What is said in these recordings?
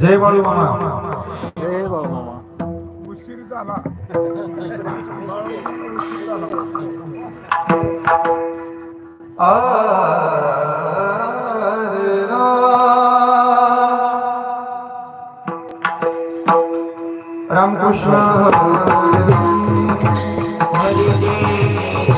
জয় বলো মামা। জয় বলো মামা। খুশির দানা রামকৃষ্ণ। হরি।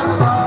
Oh,